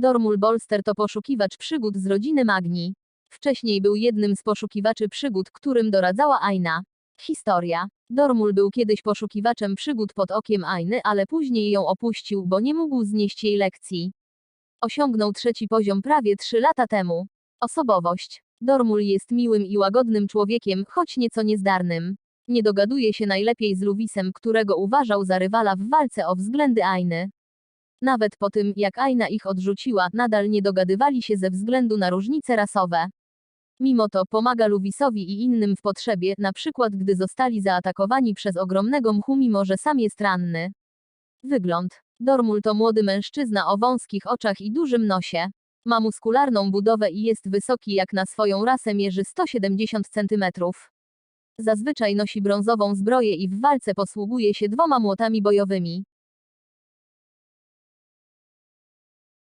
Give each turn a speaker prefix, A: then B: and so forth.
A: Dormul Bolster to poszukiwacz przygód z rodziny Magni. Wcześniej był jednym z poszukiwaczy przygód, którym doradzała Aina. Historia. Dormul był kiedyś poszukiwaczem przygód pod okiem Ainy, ale później ją opuścił, bo nie mógł znieść jej lekcji. Osiągnął trzeci poziom prawie trzy lata temu. Osobowość. Dormul jest miłym i łagodnym człowiekiem, choć nieco niezdarnym. Nie dogaduje się najlepiej z Luwisem, którego uważał za rywala w walce o względy Ainy. Nawet po tym, jak Aina ich odrzuciła, nadal nie dogadywali się ze względu na różnice rasowe. Mimo to pomaga Luwisowi i innym w potrzebie, na przykład gdy zostali zaatakowani przez ogromnego mchu mimo że sam jest ranny. Wygląd. Dormul to młody mężczyzna o wąskich oczach i dużym nosie. Ma muskularną budowę i jest wysoki jak na swoją rasę mierzy 170 cm. Zazwyczaj nosi brązową zbroję i w walce posługuje się dwoma młotami bojowymi.